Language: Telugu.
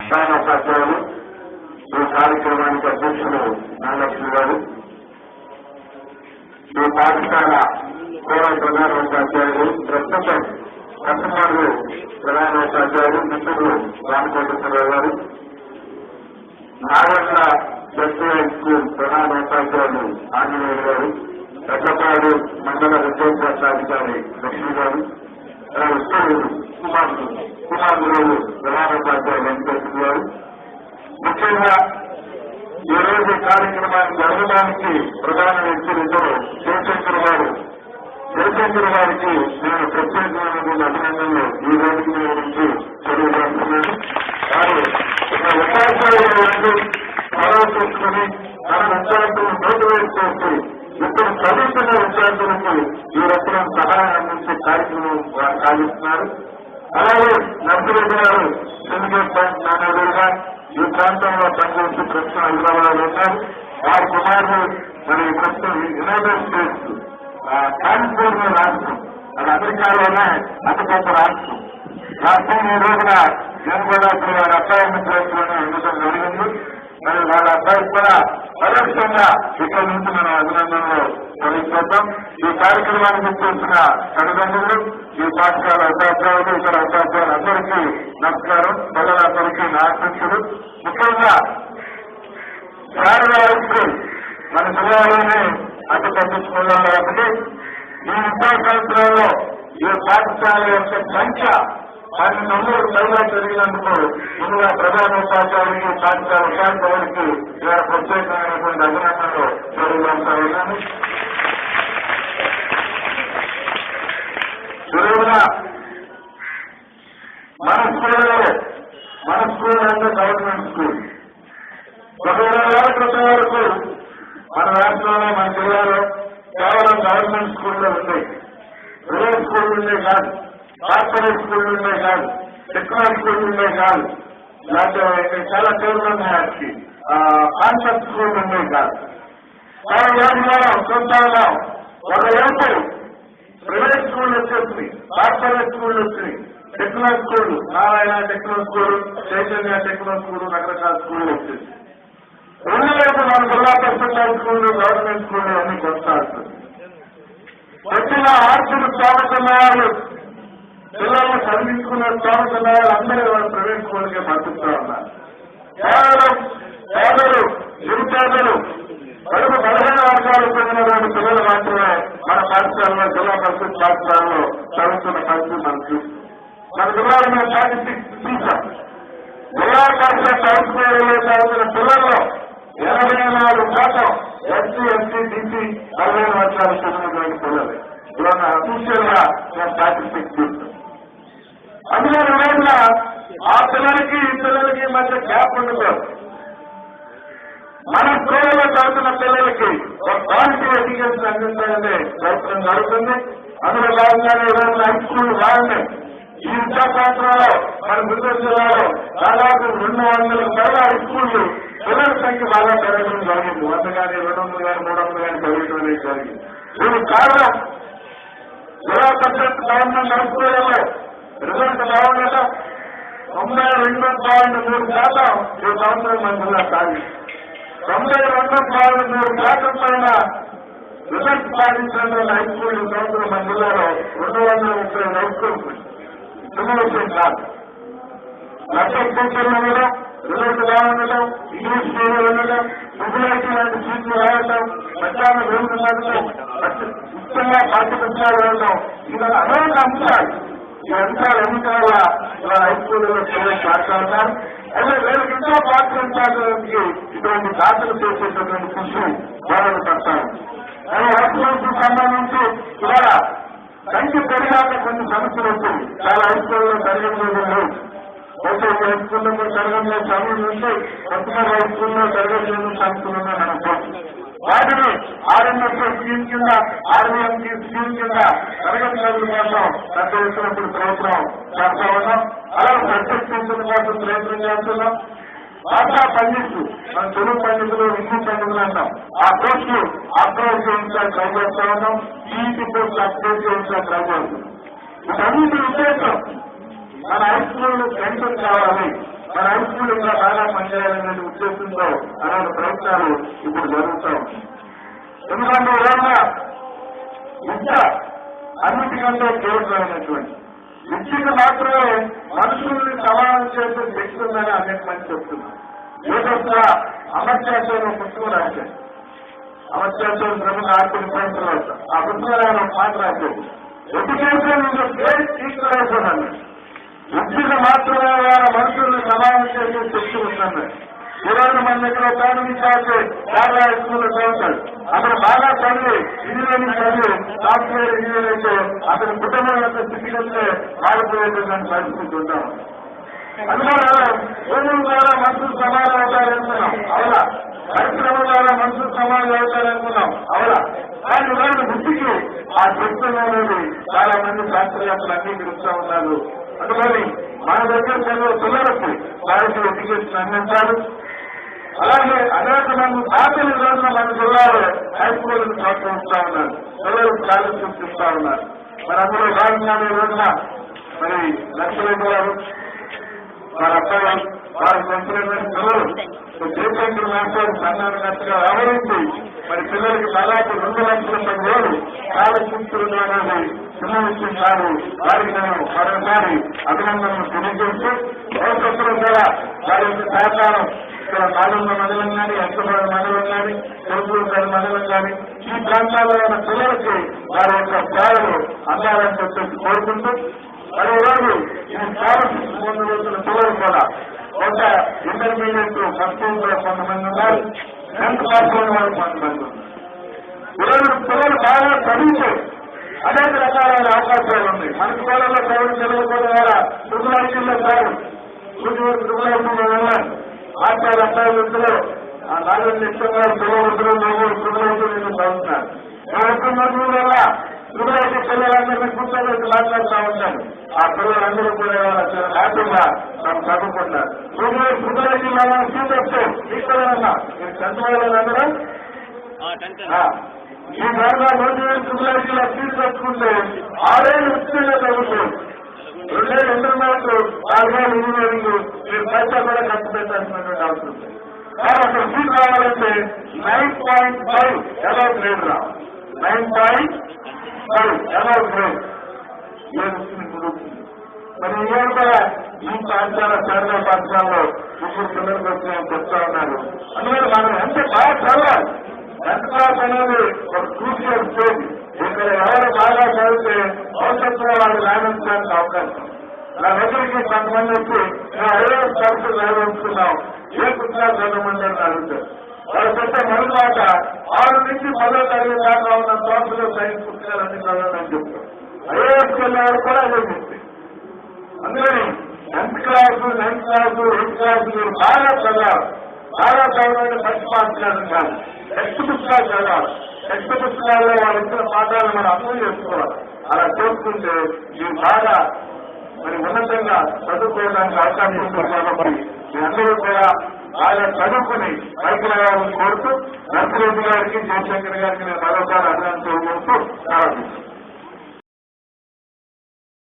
ప్రధాన ఉపాధ్యాయులు ఈ కార్యక్రమానికి అధ్యక్షులు నాగలక్ష్మి గారు. ఈ పాఠశాల కోవై ప్రధాన ఉపాధ్యాయులు ప్రస్తుతం కస్టమర్లు ప్రధాన ఉపాధ్యాయులు మిత్రులు రామకోటేశ్వరరావు గారు. నాగర్ల జడ్పీఐ స్కూల్ ప్రధాన ఉపాధ్యాయులు ఆంజనేయులు గారు పెద్దపాడు మండల ఉద్యోగ శాఖాధికారి లక్ష్మి గారు అలాగే ఉత్తర్వులు కుమార్ కుమార్ ప్రధాన ఉపాధ్యాయులు వెంకటేశ్వర గారు ముఖ్యంగా ఈ రోజు కార్యక్రమాన్ని జరగడానికి ప్రధాన వ్యక్తులు ఇద్దరు శివశంకర్ గారు శివశంకర్ గారికి నేను ప్రత్యేకమైన అభినందనలు ఈ రోజుకి గురించి తెలియజేస్తున్నాను. వారు ఒక ఉపాధ్యాయులు వంటి చొరవ తన విద్యార్థులను మోటివేట్ చేసి ఇప్పుడు చదువుతున్న విద్యార్థులకు ఈ రకం సహాయం అందించే కార్యక్రమం సాగిస్తున్నారు. అలాగే నర్సిరెడ్డి గారు సిండికేట్ బ్యాంక్ మేనేజర్గా ఈ ప్రాంతంలో పనిచేసి ప్రస్తుతం హైదరాబాద్ ఉన్నారు. వారి కుమారుడు మరి ప్రస్తుతం యునైటెడ్ స్టేట్స్ కాలిఫోర్నియా రాష్ట్రం అది అమెరికాలోనే అతిపెద్ద రాష్ట్రం. రాష్ట్రం ఈ రోజున నేను కూడా ఇప్పుడు వారి అబ్బాయిని ప్రయత్నం ఉండటం జరిగింది. మరి వాళ్ళ అబ్బాయి కూడా పరోక్షంగా ఇక్కడ నుంచి మనం అభినందనలు తెలియజేద్దాం ఈ కార్యక్రమానికి చేసిన తల్లిదండ్రులు ఈ పాఠశాల ఉపాధ్యాయులు ఇతర ఉపాధ్యాయులు అందరికీ నమస్కారం. పిల్లలందరికీ నా ఆశించులు ముఖ్యంగా శారదా మన జిల్లాలోనే అతి పెద్ద కాబట్టి ఈ విద్యా సంవత్సరంలో ఈ పాఠశాల యొక్క సంఖ్య పన్నెండు అందరూ పైగా జరిగినందుకు ముందుగా ప్రధాన ఉపాధ్యాయులకి పాఠశాల ఉపాధ్యాయులకి ఇలా ప్రత్యేకమైనటువంటి అభినందనలు తెలియజేస్తా ఉన్నాను. మన స్కూల్లో మన స్కూల్ అంటే గవర్నమెంట్ స్కూల్. ఒక ఇరవై ఏళ్ళ క్రితం వరకు మన రాష్ట్రంలో మన జిల్లాలో కేవలం గవర్నమెంట్ స్కూల్లో ఉన్నాయి ప్రైవేట్ స్కూల్ ఉండే కాదు. కార్పొరేట్ స్కూల్ ఉన్నాయి కాదు టెక్నాలజీ స్కూల్ ఉన్నాయి కాదు లేకపోతే చాలా పేర్లు ఉన్నాయి వాటికి కాన్సెప్ట్ స్కూల్ ఉన్నాయి కాదు చాలా రోజులలో చూద్దాం ఒకవైపు ప్రైవేట్ స్కూల్ వచ్చేసింది కార్పొరేట్ స్కూల్ వచ్చింది techno school Narayana techno school Chaitanya techno school రకరకాల స్కూళ్ళు వచ్చింది రెండు వైపు మన జిల్లా పరిషత్ స్కూళ్ళు గవర్నమెంట్ స్కూళ్ళు అన్ని కొనసాగుతుంది వచ్చిన ఆర్థిక స్థాపకున్న వాళ్ళు పిల్లల్ని చదివించుకున్న స్థాపకున్న వాళ్ళు అందరూ వాళ్ళ ప్రైవేట్ స్కూల్కే పంపిస్తూ ఉన్నారు. కేవలం పేదలు నిరుపేదలు కడుపు బలహీన వర్గాలు చెందినటువంటి పిల్లలు మాత్రమే మన పాఠశాలలో జిల్లా పరిషత్ పాఠశాలలో చదువుతున్న పరిస్థితి మనం చూస్తాం మన జిల్లాలో మేము స్టాటిస్టిక్స్ చూసాం జిల్లా పరిషత్ చదువుకోవడంలో చదువుతున్న పిల్లల్లో ఎనభై నాలుగు శాతం ఎస్సీ ఎస్సీ బీసీ పదిహేను వర్షాలు చెందినటువంటి పిల్లలు. ఇవాళ అఫీషియల్గా మేము స్టాటిస్టిక్స్ చూస్తాం అందులో రోజున ఆ పిల్లలకి ఈ పిల్లలకి మధ్య గ్యాప్ ఉండకూడదు మన స్కూళ్ళలో చదువుతున్న పిల్లలకి ఒక క్వాలిటీ ఎడ్యుకేషన్ అందించాలనే ప్రయత్నం జరుగుతుంది. అందులో భాగంగానే ఈరోజు హై స్కూల్ బాగున్నాయి ఈ విద్యా సంవత్సరంలో మన గుంటూరు జిల్లాలో దాదాపు రెండు వందల పైగా హై స్కూళ్ళు పిల్లల సంఖ్య బాగా పెరగడం జరిగింది. వంద కానీ రెండు వందలు కానీ మూడు వందలు కానీ పెరగడం అనేది జరిగింది. దీనికి కారణం జిల్లా పరిషత్ గవర్నమెంట్ హై స్కూళ్ళలో రిజల్ట్ బాగుండటం తొంభై రెండు పాయింట్ మూడు శాతం ఈ సంవత్సరం మంచిగా సాగి తొంభై రెండు పాయింట్ మూడు శాతం పైన రిజల్ట్ సాధించినటువంటి హై స్కూల్ ఈ సంవత్సరం మంచిగా రెండు వందల ముప్పై హై స్కూల్ చిన్న కాదు లక్ష కూర్చున్న ఉండడం రిజల్ట్ బాగుండటం ఇంగ్లీష్ మీడియం ఉండడం ట్రిపుల్ లాంటి సీట్లు రావడం మధ్యాహ్నం రోజులు ఉండడం ముఖ్యంగా పాఠ్యపుస్తకాలు వెళ్ళడం ఇలా అనేక అంశాలు. ఈ అంశాలు ఎన్నికల పిల్లలు మాట్లాడుతున్నారు అయితే వీళ్ళకి ఎంతో పాఠ్యాంశాలకి ఇటువంటి దాఖలు చేసేటటువంటి కృషి వాళ్ళని పడతారు. కానీ హైస్కూల్కి సంబంధించి ఇవాళ సంఖ్య పెరిగాక కొన్ని సమస్యలు వచ్చాయి. చాలా హైస్కూల్లో జరగలేదు తరగతి లేవు హై స్కూల్లో కూడా జరగలేదు సమయం చదువులు ఉంటే కొత్తగా హై స్కూల్లో తరగతి లేదు సంస్థలు మనం వాటిని ఆర్ఎంఎస్ స్కీమ్ కింద ఆర్వీఎం స్కీమ్ తరగతి గదుల కోసం పెద్ద ఎత్తునప్పుడు ప్రయత్నం చేస్తా ఉన్నాం అలాగే ప్రత్యేక టీచర్ల కోసం ప్రయత్నం చేస్తున్నాం భాషా పండితులు మన తెలుగు పండితులు హిందూ పండితులు అంటాం ఆ కోర్సులు అప్గ్రేడ్ చేయించాలి ట్రై చేస్తా ఉన్నాం ఈటీ కోర్సు అప్గ్రేడ్ చేయించాలి ట్రై చేస్తున్నాం ఇవన్నీ ఉద్దేశం మన హై స్కూల్ స్ట్రెంగ్ కావాలి మన హై స్కూల్ ఇంకా బాగా పనిచేయాలనే ఉద్దేశంతో అలాంటి ప్రయత్నాలు ఇప్పుడు జరుగుతూ ఉన్నాయి ఎందుకంటే ఏమన్నా విద్య అన్నిటికంటే కీలకమైనటువంటి విద్యకు మాత్రమే మనుషుల్ని సమానం చేసే శక్తి ఉందని అనేక మంది చెప్తున్నారు. ఏదొక్క అమర్చాశ్వరం పుస్తకం రాశారు. అమర్చాశ్వరం ప్రముఖ ఆర్థిక సంస్థలు ఆ పుస్తకంలో ఆయన ఒక మాట రాశారు. ఎడ్యుకేషన్ ఇస్ గ్రేట్ ఈక్వలైజర్ అన్నాడు విద్యకు మాత్రమే వాళ్ళ మనుషుల్ని సమానం చేసే శక్తి ఉందన్నాడు. ఈరోజు మన దగ్గర ప్రారంభించాల్సి చాలా స్కూల్ చదువుతాడు అతను బాగా చదివి ఇంజనీరింగ్ చదివి సాఫ్ట్వేర్ ఇంజనీర్ అయితే అతని కుటుంబం యొక్క స్థితిగతిలో మారిపోయేటువంటి పరిస్థితి ఉంటాం అందువల్ల భూముల ద్వారా మనుషులు సమానం అవుతారనుకున్నాం అవునా పరిశ్రమ ద్వారా మనుషులు సమానం అవుతారనుకున్నాం అవునా కానీ ఇలాంటి బుద్ధికి ఆ శక్తి అనేది చాలా మంది శాస్త్రవేత్తలు అంగీకరిస్తూ ఉన్నారు అందుకని మన దగ్గర చదివే పిల్లలకు వారికి ఎడ్యుకేషన్ అందించాలి. అలాగే అనేక మంది తాతలు రోజున మన జిల్లాలో హై స్కూల్ని ప్రోత్సహిస్తా ఉన్నారు. పిల్లలకు స్కాలర్షిప్స్ ఇస్తా ఉన్నారు. మరి అందులో భాగంగానే ఈ రోజున మరి నర్సరెడ్డి గారు వారి అబ్బాయి వారి పెంచినటువంటి పిల్లలు జయశంకర్ మాస్టర్ సన్నానట్టుగా వ్యవహరించి మరి పిల్లలకి దాదాపు రెండు లక్షల పది వేలు స్కాలర్షిప్స్ అనేది చిన్న విషయం కాదు. వారికి నేను మరోసారి అభినందనలు తెలియజేస్తూ భవిష్యత్తులో కూడా వారి యొక్క సహకారం ఇక్కడ నాలుగు మండలం కానీ ఎంతమంది మండలం కానీ తెలుగు మండలం కానీ ఈ ప్రాంతాల్లో ఉన్న పిల్లలకి వారి యొక్క సేవలు అందాలని చెప్పేసి కోరుకుంటూ మరి రోజు ఈ స్కాలర్షిప్ ముందు వచ్చిన పిల్లలు కూడా ఒక ఇంటర్మీడియట్ ఫస్ట్లో కొంతమంది ఉన్నారు టెన్త్ క్లాస్లో వాళ్ళు కొంతమంది ఉన్నారు. ఈరోజు పిల్లలు బాగా చదివితే అనేక రకాలైన అవకాశాలు ఉన్నాయి. మన పిల్లల్లో చదువు చదువుకోవడం వల్ల ట్రిపుల్ సార్ ట్రిపుల్ వెళ్ళాలి. ఆచార్య అబ్బాయి వృత్తిలో ఆ నిత్యం గారు పిల్లలు నలుగురు ట్రిపుల్ నేను చదువుతున్నాను నా వల్ల ట్రిపుల్ పిల్లలందరినీ కూర్చోబెట్టి మాట్లాడుతూ ఉంటాను. ఆ పిల్లలందరూ కూడా హ్యాపీగా తాము చదువుకుంటున్నారు ట్రిపుల్ ట్రిపుల్ మనం సీట్ వస్తే ఇక్కడ మీరు ఆ, ఈ ట్రిపుల్ సీట్ తెచ్చుకుంటే ఆరేళ్ళు ఉచితంగా చదువుకోండి రెండేళ్ళు నాలుగు మూడు ఇంజనీరింగ్ మీరు పైసా కూడా ఖర్చు పెట్టాల్సినటువంటి అవసరం కానీ అక్కడ సీట్ రావాలంటే నైన్ పాయింట్ ఫైవ్ ఎలా గ్రేడ్ రావాలి నైన్ పాయింట్ ఫైవ్ ఎలా గ్రేడ్? ఏడు వచ్చింది ఇప్పుడు? మరి ఇవాళ కూడా ఈ ప్రాంతాల శారదా పాఠశాలలో ఇప్పుడు పిల్లలకు వచ్చినాయని చెప్తా ఉన్నారు. అందువల్ల మనం ఎంత బాగా చదవాలి? ఎంత క్లాస్ అనేది ఒక క్రూషియల్ స్టేజ్ ఇక్కడ ఎవరు బాగా చదివితే భవిష్యత్తులో వాళ్ళు రాణించడానికి అవకాశం నా దగ్గరికి కొంతమంది వచ్చి మేము ఐఏఎస్ పరీక్షలు నిర్వహిస్తున్నాం ఏ పుస్తకాలు చదవమంటే అని అడుగుతారు. వాళ్ళు చెప్తే మొదటి దాక ఆరు నుంచి మొదలు తగిన దాకా ఉన్న సోషల్ సైన్స్ పుస్తకాలన్నీ చదవండి అని చెప్తారు. ఐఏఎస్ వెళ్ళేవారు కూడా అదే చెప్తారు. అందుకని tenth class ninth class eighth class మీరు బాగా చదవాలి. బాగా చదవాలంటే ఫస్ట్ పాఠశాలను కాదు టెక్స్ట్ పుస్తకాలు చదవాలి. టెక్స్ట్ పుస్తకాల్లో వాళ్ళు ఇచ్చిన పాఠాలు మనం అర్థం చేసుకోవాలి. అలా కోరుకుంటే ఈ బాగా మరి ఉన్నతంగా చదువుకోవడానికి అవకాశం ఉంటుంది కాబట్టి అందరూ కూడా బాగా చదువుకుని పైకి రావాలని కోరుతూ నర్సిరెడ్డి గారికి జయశంకర్ గారికి నేను మరోసారి అభినందన తెలియజేస్తూ ప్రారంభిస్తున్నాను